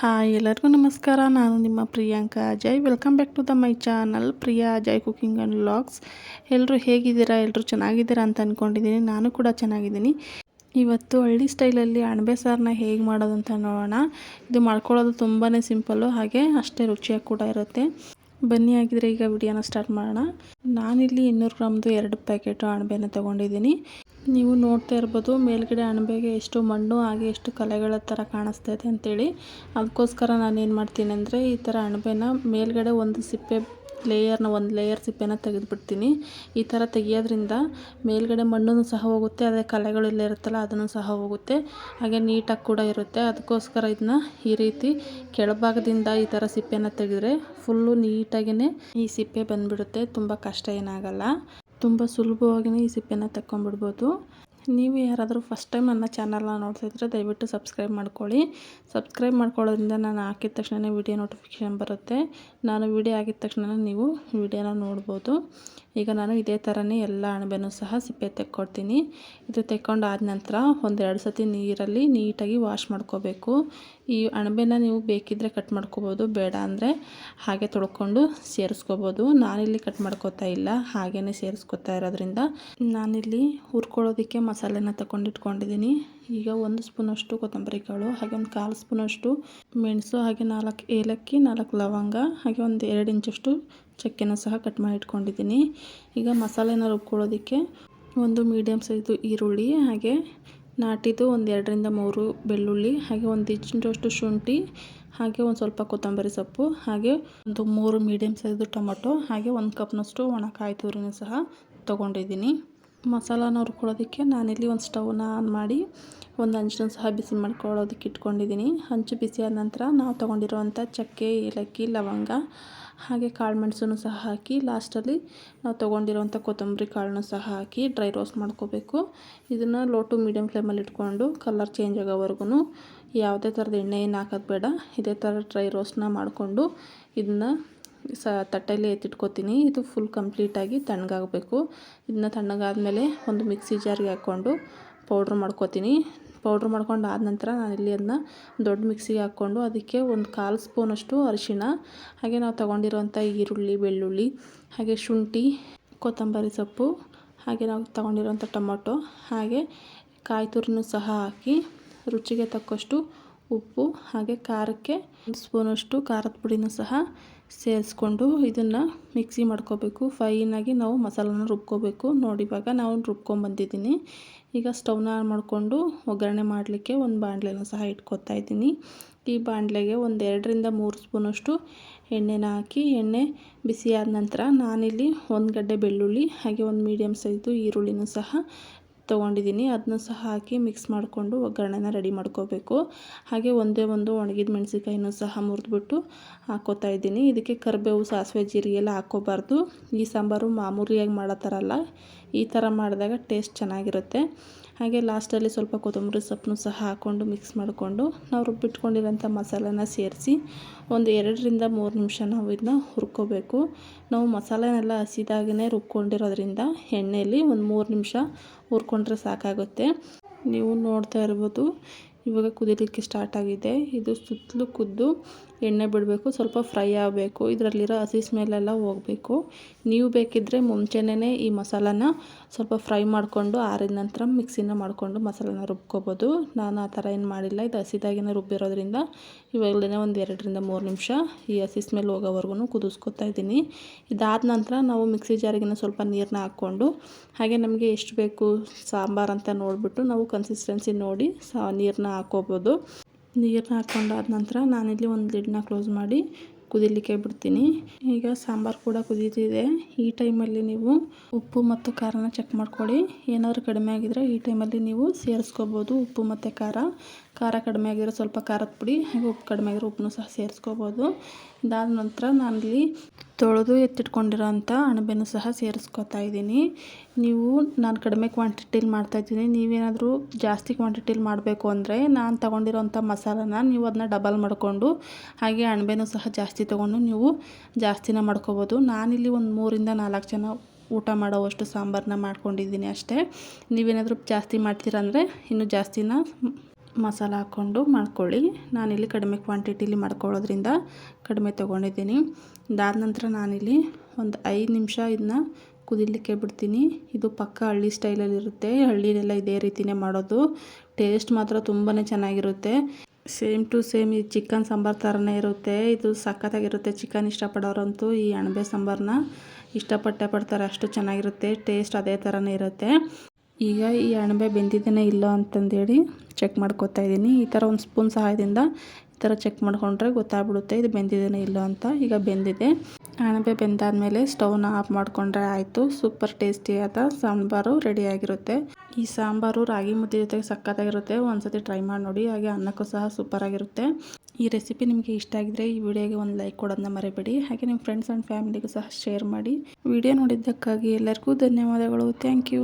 Hi, ಎಲ್ಲರಿಗೂ ನಮಸ್ಕಾರ. ನಾನು ನಿಮ್ಮ Priyanka Ajay. Welcome back to the my channel Priya Ajay cooking and vlogs ಎಲ್ಲರೂ ಹೇಗಿದ್ದೀರಾ? ಎಲ್ಲರೂ ಚೆನ್ನಾಗಿದ್ದೀರಾ ಅಂತ ಅಂದ್ಕೊಂಡಿದ್ದೀನಿ ನಾನು ಕೂಡ ಚೆನ್ನಾಗಿದ್ದೀನಿ. ಇವತ್ತು ಹಳ್ಳಿ ಸ್ಟೈಲಲ್ಲಿ ಅಣಬೆ ಸಾರನ್ನ ಹೇಗೆ ಮಾಡೋದು ಅಂತ ನೋಡೋಣ. ಇದು ಮಾಡ್ಕೊಳ್ಳೋದು ತುಂಬಾ ಸಿಂಪಲ್ಲು, ಹಾಗೆ ಅಷ್ಟೇ ರುಚಿಯಾಗಿ ಕೂಡ ಇರುತ್ತೆ. ಬನ್ನಿ ಆಗಿದ್ರೆ ಈಗ ವಿಡಿಯೋನ ಸ್ಟಾರ್ಟ್ ಮಾಡೋಣ. ನಾನಿಲ್ಲಿ ಇನ್ನೂರು ಗ್ರಾಮ್ದು ಎರಡು ಪ್ಯಾಕೆಟು ಅಣಬೆನ ತೊಗೊಂಡಿದ್ದೀನಿ. ನೀವು ನೋಡ್ತಾ ಇರ್ಬೋದು, ಮೇಲ್ಗಡೆ ಅಣಬೆಗೆ ಎಷ್ಟು ಮಣ್ಣು, ಹಾಗೆ ಎಷ್ಟು ಕಲೆಗಳ ಥರ ಕಾಣಿಸ್ತಾ ಇದೆ ಅಂತೇಳಿ. ಅದಕ್ಕೋಸ್ಕರ ನಾನು ಏನು ಮಾಡ್ತೀನಿ ಅಂದರೆ, ಈ ಥರ ಅಣಬೆನ ಮೇಲ್ಗಡೆ ಒಂದು ಸಿಪ್ಪೆ ಲೇಯರ್ನ ಒಂದು ಲೇಯರ್ ಸಿಪ್ಪೆನ ತೆಗೆದುಬಿಡ್ತೀನಿ. ಈ ಥರ ತೆಗೆಯೋದ್ರಿಂದ ಮೇಲ್ಗಡೆ ಮಣ್ಣು ಸಹ ಹೋಗುತ್ತೆ, ಅದೇ ಕಲೆಗಳೆಲ್ಲ ಇರುತ್ತಲ್ಲ, ಅದನ್ನು ಸಹ ಹೋಗುತ್ತೆ. ಹಾಗೆ ನೀಟಾಗಿ ಕೂಡ ಇರುತ್ತೆ. ಅದಕ್ಕೋಸ್ಕರ ಇದನ್ನ ಈ ರೀತಿ ಕೆಳಭಾಗದಿಂದ ಈ ಥರ ಸಿಪ್ಪೆನ ತೆಗೆದ್ರೆ ಫುಲ್ಲು ನೀಟಾಗಿಯೇ ಈ ಸಿಪ್ಪೆ ಬಂದುಬಿಡುತ್ತೆ. ತುಂಬ ಕಷ್ಟ ಏನಾಗಲ್ಲ. ತುಂಬ ಸುಲಭವಾಗಿಯೇ ಈ ಸಿಪ್ಪೆನ ತಕ್ಕೊಂಬಿಡ್ಬೋದು. ನೀವು ಯಾರಾದರೂ ಫಸ್ಟ್ ಟೈಮ್ ನನ್ನ ಚಾನಲ್ನ ನೋಡ್ತಿದ್ರೆ ದಯವಿಟ್ಟು ಸಬ್ಸ್ಕ್ರೈಬ್ ಮಾಡ್ಕೊಳ್ಳಿ. ಸಬ್ಸ್ಕ್ರೈಬ್ ಮಾಡ್ಕೊಳ್ಳೋದ್ರಿಂದ ನಾನು ಹಾಕಿದ ತಕ್ಷಣವೇ ವಿಡಿಯೋ ನೋಟಿಫಿಕೇಷನ್ ಬರುತ್ತೆ. ನಾನು ವಿಡಿಯೋ ಆಗಿದ ತಕ್ಷಣ ನೀವು ವಿಡಿಯೋನ ನೋಡ್ಬೋದು. ಈಗ ನಾನು ಇದೇ ಥರನೇ ಎಲ್ಲ ಅಣಬೆನೂ ಸಹ ಸಿಪ್ಪೆ ತೆಕ್ಕೊಡ್ತೀನಿ. ಇದು ತೆಕ್ಕೊಂಡಾದ ನಂತರ ಒಂದೆರಡು ಸತಿ ನೀರಲ್ಲಿ ನೀಟಾಗಿ ವಾಶ್ ಮಾಡ್ಕೋಬೇಕು. ಈ ಅಣಬೆನ ನೀವು ಬೇಕಿದ್ದರೆ ಕಟ್ ಮಾಡ್ಕೋಬೋದು, ಬೇಡ ಅಂದರೆ ಹಾಗೆ ತೊಳ್ಕೊಂಡು ಸೇರಿಸ್ಕೋಬೋದು. ನಾನಿಲ್ಲಿ ಕಟ್ ಮಾಡ್ಕೋತಾ ಇಲ್ಲ ಹಾಗೇ ಸೇರಿಸ್ಕೋತಾ ಇರೋದ್ರಿಂದ ನಾನಿಲ್ಲಿ ಹುರ್ಕೊಳ್ಳೋದಕ್ಕೆ ಮಸಾಲೆನ ತಗೊಂಡಿಟ್ಕೊಂಡಿದ್ದೀನಿ. ಈಗ ಒಂದು ಸ್ಪೂನಷ್ಟು ಕೊತ್ತಂಬರಿ ಕಾಳು, ಹಾಗೆ ಒಂದು ಕಾಲು ಸ್ಪೂನಷ್ಟು ಮೆಣಸು, ಹಾಗೆ ನಾಲ್ಕು ಏಲಕ್ಕಿ, ನಾಲ್ಕು ಲವಂಗ, ಹಾಗೆ ಒಂದು ಎರಡು ಇಂಚಷ್ಟು ಚಕ್ಕೆನ ಸಹ ಕಟ್ ಮಾಡಿ ಇಟ್ಕೊಂಡಿದ್ದೀನಿ ಈಗ ಮಸಾಲೆನ ರುಬ್ಕೊಳ್ಳೋದಕ್ಕೆ ಒಂದು ಮೀಡಿಯಮ್ ಸೈಜು ಈರುಳ್ಳಿ, ಹಾಗೆ ನಾಟಿದು ಒಂದು ಎರಡರಿಂದ ಮೂರು ಬೆಳ್ಳುಳ್ಳಿ, ಹಾಗೆ ಒಂದು ಇಂಚಷ್ಟು ಶುಂಠಿ, ಹಾಗೆ ಒಂದು ಸ್ವಲ್ಪ ಕೊತ್ತಂಬರಿ ಸೊಪ್ಪು, ಹಾಗೆ ಒಂದು ಮೂರು ಮೀಡಿಯಮ್ ಸೈಜು ಟೊಮೊಟೊ, ಹಾಗೆ ಒಂದು ಕಪ್ನಷ್ಟು ಒಣ ಕಾಯಿ ತುರಿನೂ ಸಹ ತೊಗೊಂಡಿದ್ದೀನಿ. ಮಸಾಲಾನ ಹುರ್ಕೊಳ್ಳೋದಕ್ಕೆ ನಾನಿಲ್ಲಿ ಒಂದು ಸ್ಟವ್ನ ಆನ್ ಮಾಡಿ ಒಂದು ಹಂಚನ್ನು ಸಹ ಬಿಸಿ ಮಾಡ್ಕೊಳ್ಳೋದಕ್ಕೆ ಇಟ್ಕೊಂಡಿದ್ದೀನಿ. ಹಂಚು ಬಿಸಿ ಆದ ನಂತರ ನಾವು ತೊಗೊಂಡಿರೋವಂಥ ಚಕ್ಕೆ, ಏಲಕ್ಕಿ, ಲವಂಗ ಹಾಗೆ ಕಾಳು ಮೆಣಸನ್ನು ಸಹ ಹಾಕಿ ಲಾಸ್ಟಲ್ಲಿ ನಾವು ತೊಗೊಂಡಿರೋವಂಥ ಕೊತ್ತಂಬರಿ ಕಾಳನ್ನು ಸಹ ಹಾಕಿ ಡ್ರೈ ರೋಸ್ಟ್ ಮಾಡ್ಕೋಬೇಕು. ಇದನ್ನು ಲೋ ಟು ಮೀಡಿಯಮ್ ಫ್ಲೇಮಲ್ಲಿ ಇಟ್ಕೊಂಡು ಕಲರ್ ಚೇಂಜ್ ಆಗೋವರೆಗೂ ಯಾವುದೇ ಥರದ ಎಣ್ಣೆ ಏನು ಹಾಕೋದು ಬೇಡ. ಇದೇ ಥರ ಡ್ರೈ ರೋಸ್ಟ್ನ ಮಾಡಿಕೊಂಡು ಇದನ್ನು ಸ ತಟ್ಟೆಯಲ್ಲಿ ಎತ್ತಿಟ್ಕೋತೀನಿ. ಇದು ಫುಲ್ ಕಂಪ್ಲೀಟಾಗಿ ತಣ್ಣಗಾಗಬೇಕು. ಇದನ್ನ ತಣ್ಣಗಾದಮೇಲೆ ಒಂದು ಮಿಕ್ಸಿ ಜಾರಿಗೆ ಹಾಕ್ಕೊಂಡು ಪೌಡ್ರ್ ಮಾಡ್ಕೊತೀನಿ. ಪೌಡ್ರ್ ಮಾಡ್ಕೊಂಡು ಆದ ನಂತರ ನಾನು ಇಲ್ಲಿ ಅದನ್ನ ದೊಡ್ಡ ಮಿಕ್ಸಿಗೆ ಹಾಕ್ಕೊಂಡು ಅದಕ್ಕೆ ಒಂದು ಕಾಲು ಸ್ಪೂನಷ್ಟು ಅರಿಶಿಣ, ಹಾಗೆ ನಾವು ತೊಗೊಂಡಿರುವಂಥ ಈರುಳ್ಳಿ, ಬೆಳ್ಳುಳ್ಳಿ, ಹಾಗೆ ಶುಂಠಿ, ಕೊತ್ತಂಬರಿ ಸೊಪ್ಪು, ಹಾಗೆ ನಾವು ತೊಗೊಂಡಿರೋಂಥ ಟೊಮೊಟೊ, ಹಾಗೆ ಕಾಯಿ ತುರಿನೂ ಸಹ ಹಾಕಿ ರುಚಿಗೆ ತಕ್ಕಷ್ಟು ಉಪ್ಪು ಹಾಗೆ ಖಾರಕ್ಕೆ ಒಂದು ಸ್ಪೂನಷ್ಟು ಖಾರದ ಪುಡಿನೂ ಸಹ ಸೇರಿಸ್ಕೊಂಡು ಇದನ್ನು ಮಿಕ್ಸಿ ಮಾಡ್ಕೋಬೇಕು. ಫೈನಾಗಿ ನಾವು ಮಸಾಲನ ರುಬ್ಕೋಬೇಕು. ನೋಡಿ ಇವಾಗ ನಾವು ರುಬ್ಕೊಂಬಂದಿದ್ದೀನಿ ಈಗ ಸ್ಟವ್ನ ಆನ್ ಮಾಡಿಕೊಂಡು ಒಗ್ಗರಣೆ ಮಾಡಲಿಕ್ಕೆ ಒಂದು ಬಾಣಲೆನೂ ಸಹ ಇಟ್ಕೊತಾ ಇದ್ದೀನಿ. ಈ ಬಾಣಲೆಗೆ ಒಂದು ಎರಡರಿಂದ ಮೂರು ಸ್ಪೂನಷ್ಟು ಎಣ್ಣೆನ ಹಾಕಿ ಎಣ್ಣೆ ಬಿಸಿಯಾದ ನಂತರ ನಾನಿಲ್ಲಿ ಒಂದು ಗಡ್ಡೆ ಬೆಳ್ಳುಳ್ಳಿ ಹಾಗೆ ಒಂದು ಮೀಡಿಯಮ್ ಸೈಜು ಈರುಳ್ಳಿನೂ ಸಹ ತೊಗೊಂಡಿದ್ದೀನಿ. ಅದನ್ನ ಸಹ ಹಾಕಿ ಮಿಕ್ಸ್ ಮಾಡಿಕೊಂಡು ಒಗ್ಗರಣೆನ ರೆಡಿ ಮಾಡ್ಕೋಬೇಕು. ಹಾಗೆ ಒಂದೇ ಒಂದು ಒಣಗಿದ ಮೆಣಸಿಕಾಯಿನೂ ಸಹ ಮುರಿದ್ಬಿಟ್ಟು ಹಾಕೋತಾ ಇದ್ದೀನಿ. ಇದಕ್ಕೆ ಕರಿಬೇವು, ಸಾಸಿವೆ, ಜೀರಿಗೆ ಎಲ್ಲ ಹಾಕ್ಕೋಬಾರ್ದು. ಈ ಸಾಂಬಾರು ಮಾಮೂಲಿಯಾಗಿ ಮಾಡೋ ಥರ ಅಲ್ಲ. ಈ ಥರ ಮಾಡಿದಾಗ ಟೇಸ್ಟ್ ಚೆನ್ನಾಗಿರುತ್ತೆ. ಹಾಗೆ ಲಾಸ್ಟಲ್ಲಿ ಸ್ವಲ್ಪ ಕೊತ್ತಂಬರಿ ಸೊಪ್ಪನ್ನು ಸಹ ಹಾಕ್ಕೊಂಡು ಮಿಕ್ಸ್ ಮಾಡಿಕೊಂಡು ನಾವು ರುಬ್ಬಿಟ್ಕೊಂಡಿರೋಂಥ ಮಸಾಲೆನ ಸೇರಿಸಿ ಒಂದು ಎರಡರಿಂದ ಮೂರು ನಿಮಿಷ ನಾವು ಇದನ್ನ ಹುರ್ಕೋಬೇಕು. ನಾವು ಮಸಾಲೆನೆಲ್ಲ ಹಸಿದಾಗೇ ರುಬ್ಕೊಂಡಿರೋದ್ರಿಂದ ಎಣ್ಣೆಯಲ್ಲಿ ಒಂದು ಮೂರು ನಿಮಿಷ ಹುರ್ಕೊಂಡ್ರೆ ಸಾಕಾಗುತ್ತೆ. ನೀವು ನೋಡ್ತಾ ಇರ್ಬೋದು ಇವಾಗ ಕುದಿಲಿಕ್ಕೆ ಸ್ಟಾರ್ಟ್ ಆಗಿದೆ. ಇದು ಸುತ್ತಲೂ ಕುದ್ದು ಎಣ್ಣೆ ಬಿಡಬೇಕು, ಸ್ವಲ್ಪ ಫ್ರೈ ಆಗಬೇಕು. ಇದರಲ್ಲಿರೋ ಹಸಿ ಸ್ಮೆಲ್ಲೆಲ್ಲ ಹೋಗಬೇಕು. ನೀವು ಬೇಕಿದ್ದರೆ ಮುಂಚೆನೇ ಈ ಮಸಾಲಾನ ಸ್ವಲ್ಪ ಫ್ರೈ ಮಾಡಿಕೊಂಡು ಆರಿದ ನಂತರ ಮಿಕ್ಸಿನ ಮಾಡಿಕೊಂಡು ಮಸಾಲಾನ ರುಬ್ಕೋಬೋದು. ನಾನು ಆ ಥರ ಏನು ಮಾಡಿಲ್ಲ. ಇದು ಹಸಿದಾಗಿನ ರುಬ್ಬಿರೋದ್ರಿಂದ ಇವಾಗಲೇ ಒಂದು ಎರಡರಿಂದ ಮೂರು ನಿಮಿಷ ಈ ಹಸಿ ಸ್ಮೆಲ್ ಹೋಗೋವರೆಗೂ ಕುದಿಸ್ಕೊತಾ ಇದ್ದೀನಿ. ಇದಾದ ನಂತರ ನಾವು ಮಿಕ್ಸಿ ಜಾರಿಗಿನ ಸ್ವಲ್ಪ ನೀರನ್ನ ಹಾಕ್ಕೊಂಡು, ಹಾಗೆ ನಮಗೆ ಎಷ್ಟು ಬೇಕು ಸಾಂಬಾರು ಅಂತ ನೋಡಿಬಿಟ್ಟು ನಾವು ಕನ್ಸಿಸ್ಟೆನ್ಸಿ ನೋಡಿ ಸಾ ನೀರನ್ನ ಹಾಕ್ಕೋಬೋದು. ನೀರನ್ನ ಹಾಕ್ಕೊಂಡಾದ ನಂತರ ನಾನಿಲ್ಲಿ ಒಂದು ಲಿಡ್ನ ಕ್ಲೋಸ್ ಮಾಡಿ ಕುದಿಲಿಕ್ಕೆ ಬಿಡ್ತೀನಿ. ಈಗ ಸಾಂಬಾರು ಕೂಡ ಕುದೀತಿದೆ. ಈ ಟೈಮಲ್ಲಿ ನೀವು ಉಪ್ಪು ಮತ್ತು ಖಾರನ ಚೆಕ್ ಮಾಡ್ಕೊಳ್ಳಿ. ಏನಾದರೂ ಕಡಿಮೆ ಆಗಿದ್ರೆ ಈ ಟೈಮಲ್ಲಿ ನೀವು ಸೇರಿಸ್ಕೋಬೋದು ಉಪ್ಪು ಮತ್ತು ಖಾರ. ಖಾರ ಕಡಿಮೆ ಆಗಿದ್ರೆ ಸ್ವಲ್ಪ ಖಾರದ ಪುಡಿ, ಹಾಗೆ ಉಪ್ಪು ಕಡಿಮೆ ಆಗಿದ್ರೆ ಉಪ್ಪನ್ನು ಸಹ ಸೇರಿಸ್ಕೋಬೋದು. ಇದಾದ ನಂತರ ನಾನಿಲ್ಲಿ ತೊಳೆದು ಎತ್ತಿಟ್ಕೊಂಡಿರೋಂಥ ಅಣಬೆನೂ ಸಹ ಸೇರಿಸ್ಕೊತಾ ಇದ್ದೀನಿ. ನೀವು ನಾನು ಕಡಿಮೆ ಕ್ವಾಂಟಿಟಿಲಿ ಮಾಡ್ತಾಯಿದ್ದೀನಿ ನೀವೇನಾದರೂ ಜಾಸ್ತಿ ಕ್ವಾಂಟಿಟಿಲಿ ಮಾಡಬೇಕು ಅಂದರೆ ನಾನು ತೊಗೊಂಡಿರೋಂಥ ಮಸಾಲಾನ ನೀವು ಅದನ್ನ ಡಬಲ್ ಮಾಡಿಕೊಂಡು ಹಾಗೆ ಅಣಬೆನೂ ಸಹ ಜಾಸ್ತಿ ತೊಗೊಂಡು ನೀವು ಜಾಸ್ತಿನ ಮಾಡ್ಕೋಬೋದು. ನಾನಿಲ್ಲಿ ಒಂದು ಮೂರಿಂದ ನಾಲ್ಕು ಜನ ಊಟ ಮಾಡೋವಷ್ಟು ಸಾಂಬಾರನ್ನ ಮಾಡ್ಕೊಂಡಿದ್ದೀನಿ ಅಷ್ಟೇ. ನೀವೇನಾದರೂ ಜಾಸ್ತಿ ಮಾಡ್ತೀರಂದರೆ ಇನ್ನೂ ಜಾಸ್ತಿನ ಮಸಾಲ ಹಾಕ್ಕೊಂಡು ಮಾಡ್ಕೊಳ್ಳಿ. ನಾನಿಲ್ಲಿ ಕಡಿಮೆ ಕ್ವಾಂಟಿಟಿಲಿ ಮಾಡ್ಕೊಳ್ಳೋದ್ರಿಂದ ಕಡಿಮೆ ತೊಗೊಂಡಿದ್ದೀನಿ. ಇದಾದ ನಂತರ ನಾನಿಲ್ಲಿ ಒಂದು ಐದು ನಿಮಿಷ ಇದನ್ನ ಕುದಿಲಿಕ್ಕೆ ಬಿಡ್ತೀನಿ. ಇದು ಪಕ್ಕ ಹಳ್ಳಿ ಸ್ಟೈಲಲ್ಲಿರುತ್ತೆ ಹಳ್ಳಿಲೆಲ್ಲ ಇದೇ ರೀತಿಯೇ ಮಾಡೋದು. ಟೇಸ್ಟ್ ಮಾತ್ರ ತುಂಬಾ ಚೆನ್ನಾಗಿರುತ್ತೆ. ಸೇಮ್ ಟು ಸೇಮ್ ಈ ಚಿಕನ್ ಸಾಂಬಾರು ಥರನೇ ಇರುತ್ತೆ. ಇದು ಸಖತ್ತಾಗಿರುತ್ತೆ. ಚಿಕನ್ ಇಷ್ಟಪಡೋರಂತೂ ಈ ಅಣಬೆ ಸಾಂಬಾರನ್ನ ಇಷ್ಟಪಟ್ಟೆ ಪಡ್ತಾರೆ ಅಷ್ಟು ಚೆನ್ನಾಗಿರುತ್ತೆ. ಟೇಸ್ಟ್ ಅದೇ ಥರನೇ ಇರುತ್ತೆ. ಈಗ ಈ ಅಣಬೆ ಬೆಂದಿದ್ದೇನೆ ಇಲ್ಲ ಅಂತಂದೇಳಿ ಚೆಕ್ ಮಾಡ್ಕೊತಾ ಇದ್ದೀನಿ. ಈ ಥರ ಒಂದು ಸ್ಪೂನ್ ಸಹಾಯದಿಂದ ಈ ಥರ ಚೆಕ್ ಮಾಡಿಕೊಂಡ್ರೆ ಗೊತ್ತಾಗ್ಬಿಡುತ್ತೆ ಇದು ಬೆಂದಿದ್ದೇನೆ ಇಲ್ಲ ಅಂತ. ಈಗ ಬೆಂದಿದೆ. ಅಣಬೆ ಬೆಂದಾದಮೇಲೆ ಸ್ಟವ್ನ ಆಫ್ ಮಾಡಿಕೊಂಡ್ರೆ ಆಯಿತು. ಸೂಪರ್ ಟೇಸ್ಟಿಯಾದ ಸಾಂಬಾರು ರೆಡಿಯಾಗಿರುತ್ತೆ ಈ ಸಾಂಬಾರು ರಾಗಿ ಮುದ್ದೆ ಜೊತೆಗೆ ಸಕ್ಕತ್ತಾಗಿರುತ್ತೆ ಒಂದ್ಸತಿ ಟ್ರೈ ಮಾಡಿ ನೋಡಿ. ಹಾಗೆ ಅನ್ನಕ್ಕೂ ಸಹ ಸೂಪರಾಗಿರುತ್ತೆ ಈ ರೆಸಿಪಿ ನಿಮಗೆ ಇಷ್ಟ ಆಗಿದ್ರೆ ಈ ವಿಡಿಯೋಗೆ ಒಂದು ಲೈಕ್ ಕೊಡೋದನ್ನ ಮರಿಬೇಡಿ. ಹಾಗೆ ನಿಮ್ಮ ಫ್ರೆಂಡ್ಸ್ ಆ್ಯಂಡ್ ಫ್ಯಾಮಿಲಿಗೂ ಸಹ ಶೇರ್ ಮಾಡಿ. ವಿಡಿಯೋ ನೋಡಿದ್ದಕ್ಕಾಗಿ ಎಲ್ಲರಿಗೂ ಧನ್ಯವಾದಗಳು. Thank you